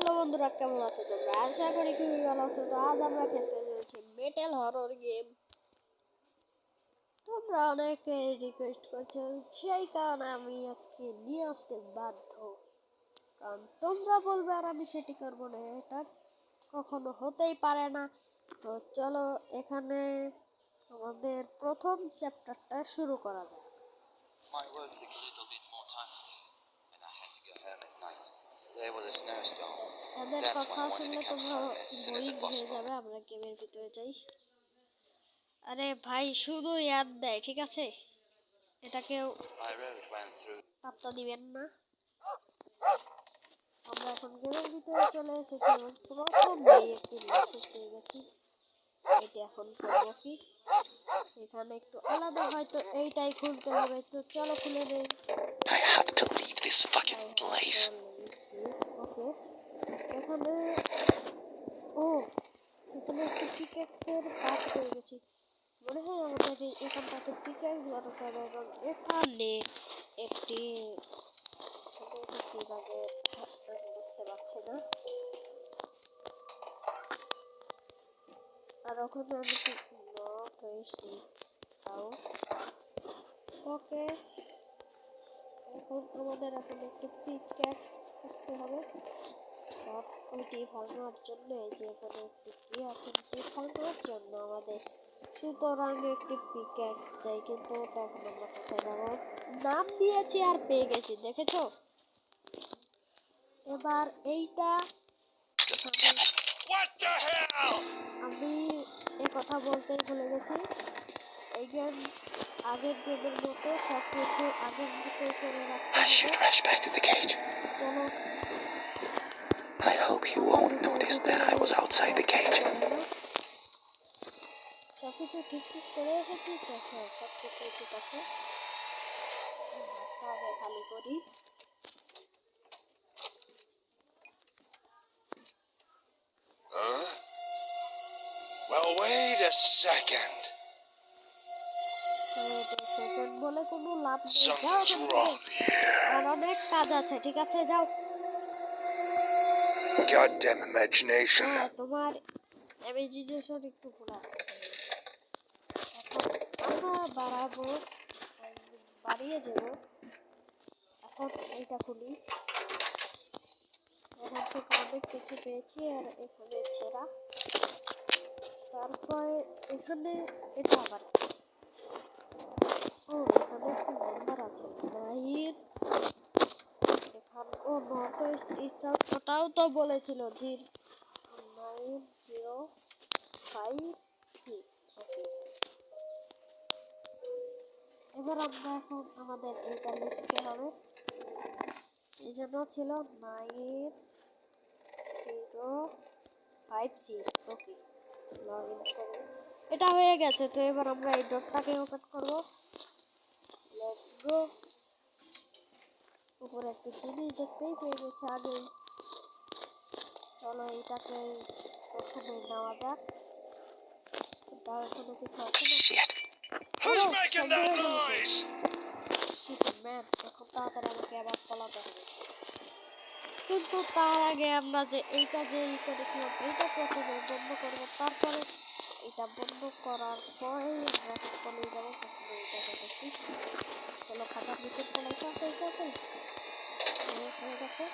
Hello বন্ধুরা, কেমন আছো তোমরা? আশা করি খুবই ভালো আছো। তো আজ আমরা খেলতে চলেছি মেটাল হরর গেম তোমরা অনেকে রিকোয়েস্ট করছ, সেই কারণে আমি আজকে নিয়ে আসতে বাধ্য। কারণ তোমরা বলবে আর আমি সেটি করব না, এটা কখনো হতেই পারে না। তো চলো এখানে আমাদের প্রথম চ্যাপ্টারটা শুরু করা যাক। There was a snowstorm. That's why I wanted to come home as soon as possible. যাবে আমরা গেমের ভিতরে যাই আরে ভাই শুধু ইয়াদ দেয় ঠিক আছে through. পাত্তা দিবেন না আমরা এখন গেমের ভিতরে চলে এসেছি এবং প্রথমেই একটি লক্ষ্য পেয়ে গেছি এটা এখন করব কি এখানে একটু আলাদা হয়তো এইটাই খুলতে হবে তো চলো খুলে নেই I have to leave this fucking place. এখানে ও এখানে একটি পিকেক্সের কাজ পেয়ে গেছি। মনে হয় আমাদের এখানটাতে পিকেক্স বানাতে হবে এবং এখানে একটি এখানে একটি কি বাজে বুঝতে পারছি না। আর ওখানে আমি চাও? ওকে। এখন আমাদের এখন একটু পিক্যাক্স খুঁজতে হবে। ওইটি ভাঙার জন্য যে এখানে একটি কি আছে এটি ভাঙার জন্য আমাদের সুতরাং একটি পিক্যাক্স চাই কিন্তু ওটা এখন আমরা কোথায় পাবো নাম দিয়েছি আর পেয়ে গেছি দেখেছ এবার এইটা? আমি এ কথা বলতেই ভুলে গেছি এই গেম আগের গেমের মতো সব কিছু আগের মতোই করে রাখতে হবে. চলো I hope you won't notice that I was outside the cage. সব কিছু ঠিক ঠিক করে এসেছি তো হ্যাঁ সব কিছু ঠিক আছে হাতটা আগে খালি করি Huh? Well, wait a second. Second বলে কোনো লাভ নেই যাও Something's wrong here. অনেক কাজ আছে ঠিক আছে যাও Goddamn imagination. হ্যাঁ তোমার ইমাজিনেশন একটু ঘোরা। আমরা বাড়াবো, বাড়িয়ে দেব। এখন এইটা খুলি। এখান থেকে অনেক কিছু পেয়েছি আর এখানে ছেঁড়া। তারপরে এখানে এটা আবার? ও, এখানে একটি নাম্বার আছে। নাইন ও নর্থ সাউথ ওটাও তো বলেছিল G nine, zero, five, six, okay. এবার আমরা এখন আমাদের এইটা লিখতে হবে। এই জন্য ছিল nine, zero, five, six, okay. Log in করব এটা হয়ে গেছে, তো এবার আমরা এই ডটটাকে ওপেন করব। লেটস গো উপরে একটা জিনিস দেখতেই পেয়ে গেছে আগেই। চলো এইটাকে প্রথমে নেওয়া যাক। তার কোনো কিছু আছে হবে কিন্তু তার আগে আমরা যে এইটা যে ই করেছিলাম এইটা প্রথমে বন্ধ করব তারপরে এটা বন্ধ করার আমরা চলে যাব চলো খাতার ভিতর হয়ে গেছে।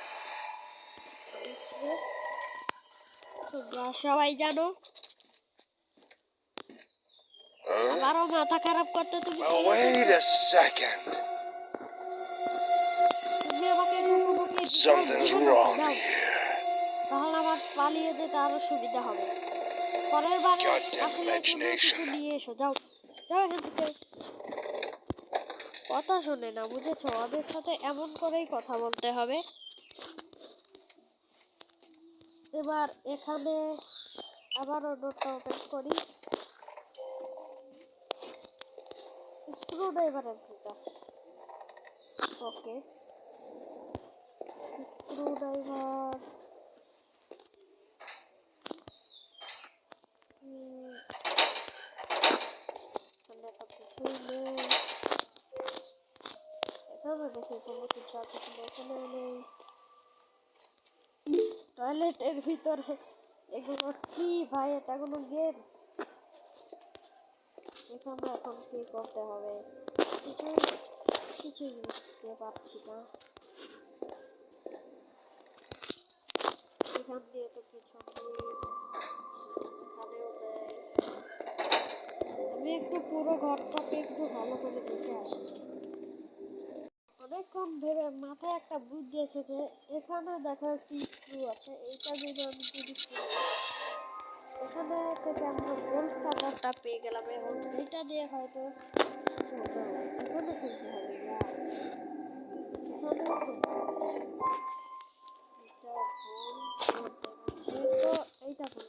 তোমরা সবাই জানো আবারও মাথা খারাপ করতে তুমি wait a second. তুমি আমাকে Something's wrong here. তাহলে আমার পালিয়ে যেতে আরও সুবিধা হবে। পরের বার আসলে কিছু নিয়ে এসো যাও। যাও এখান থেকে। কথা শোনে না বুঝেছ? ওদের সাথে এমন করেই কথা বলতে হবে। এবার এখানে আবার নোটটা ওপেন করি। স্ক্রু ড্রাইভারের ঠিক আছে ওকে স্ক্রু কোনো কিছু আছে কিনা এখানে নেই টয়লেটের ভিতরে এগুলো কি ভাই, এটা কোনো গেম? এখানে এখন কি করতে হবে কিছু কিছু বুঝতে পারছি না এখান দিয়ে তো কিছু একটু পুরো ঘরটাকে একটু ভালো করে দেখে আসি। অনেকক্ষণ ভেবে মাথায় একটা বুদ্ধি এসেছে এখানে দেখো একটি স্ক্রু আছে, এইটা যদি আমি যদি এখানে থেকে আমরা বোল্ট কাটারটা পেয়ে গেলাম এবং এইটা দিয়ে হয়তো এখানে খুলতে হবে হবে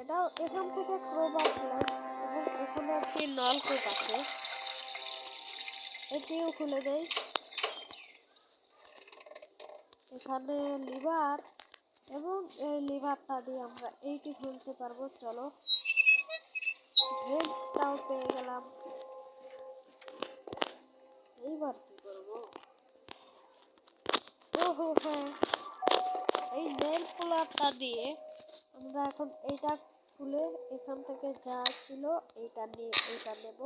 এটাও এখান থেকে ক্রোবার খুললাম এবং এখানে একটি নলকূপ আছে। এটিও খুলে দেই। এখানে লিভার এবং এই লিভারটা দিয়ে আমরা এইটি খুলতে পারব। চলো। ভেন্টটাও পেয়ে গেলাম। এইবার কি করব? ওহো হ্যাঁ। এই নেল পোলারটা দিয়ে আমরা এখন এইটা খুলে এখান থেকে যা ছিল এইটা নিয়ে এইটা নেব।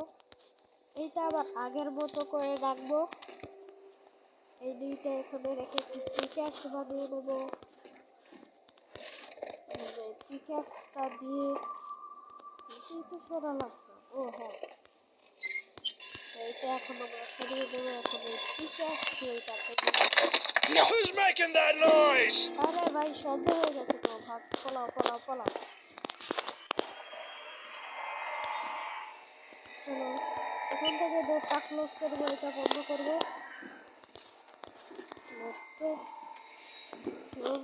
এইটা আবার আগের মতো করে রাখব। এই দুইটা এখানে রেখে পিক্যাক্স বানিয়ে নেব। পিক্যাক্সটা দিয়ে তো সরা লাগবে ও হ্যাঁ। এইটা এখন আমরা সরিয়ে দেবো এখন এই পিক্যাক্স এইটাকে Who's making that noise? আরে ভাই সহ্য হয়ে গেছে পলাও পলাও পলাও চলো এখান থেকে ডোরটা ক্লোজ করব, এটা বন্ধ করব।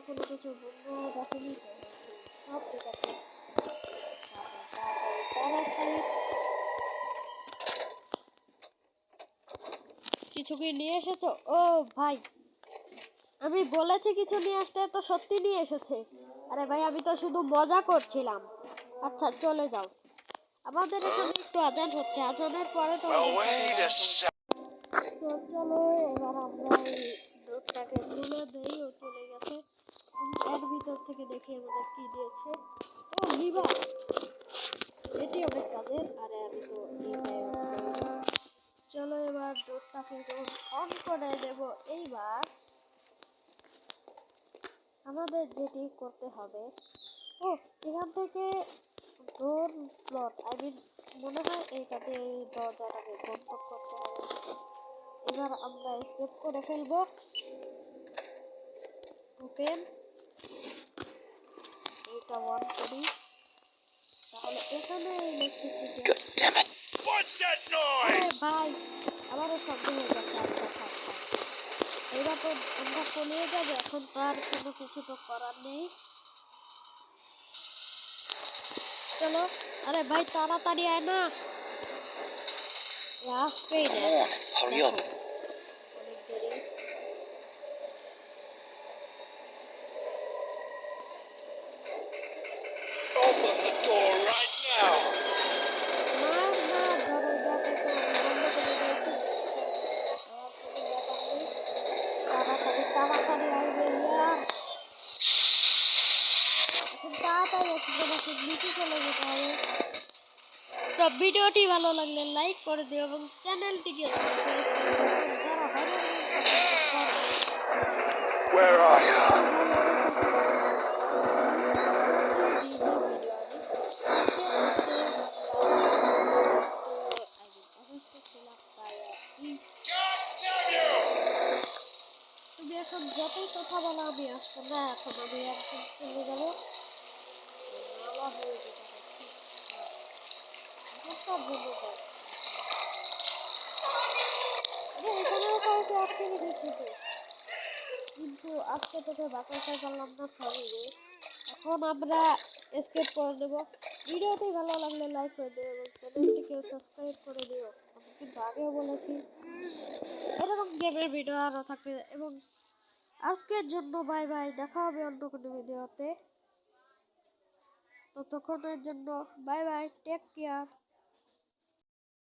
কোনো কিছু বন্ধ রাখেনি সব ঠিক আছে। কিছু কি নিয়ে এসেছ? ও ভাই, আমি বলেছি কিছু নিয়ে আসতে, তো সত্যি নিয়ে এসেছে। আরে ভাই আমি তো শুধু মজা করছিলাম। আচ্ছা চলে যাও। আমাদের এখানে একটু আজান হচ্ছে আজানের পরে তো চলো এবার আমরা এই দুধটাকে তুলে দেই ও চলে গেছে। এর ভিতর থেকে দেখি আমাদের কি দিয়েছে। ও লিভার। এটি অনেক কাজের আরে আমি তো চলো এবার দুধটাকে অন করে দেবো। এইবার আমাদের যেটি করতে হবে ও এখান থেকে ডোর প্লট আই মিন মনে হয় এইটাতে এই দরজাটাকে বন্ধ করতে হবে। এবার আমরা স্কেপ করে ফেলব। ওপেন এইটা অন করি। তাহলে এখানে ইলেকট্রিসিটি? ভাই আবারও শব্দ হয়ে যাচ্ছে এবার তো আমরা পালিয়ে যাবে, এখন তার কোনো কিছু তো করার নেই। চলো, আরে ভাই, তাড়াতাড়ি আয় না। আসবেই না Come on, hurry up. দেখো, অনেক দেরি Open the door right now. না না দরজাটা তো আমি বন্ধ করে দিয়েছি আর কোনো ব্যাপার নেই তাড়াতাড়ি তাড়াতাড়ি আসবে ইয়ার এখন তাড়াতাড়ি একটু আমাকে নিচে চলে যেতে হবে তো ভিডিওটি ভালো লাগলে লাইক করে দিও এবং চ্যানেলটিকে Where are you? God damn you! তুমি এখন যতই কথা বলো আমি আসব না এখন আমি একদম চলে যাব হয়ে কিন্তু আজকে তোকে পারলাম না এখন আমরা এসকেপ করে নেব। ভিডিওটি ভালো লাগলে লাইক করে দিও এবং চ্যানেলটিকে সাবস্ক্রাইব করে দিও। আমি কিন্তু আগেও বলেছি। এরকম গেমের ভিডিও আরও থাকবে। এবং আজকের জন্য বাই বাই দেখা হবে অন্য কোনো ভিডিওতে ততক্ষণের জন্য বাই বাই টেক কেয়ার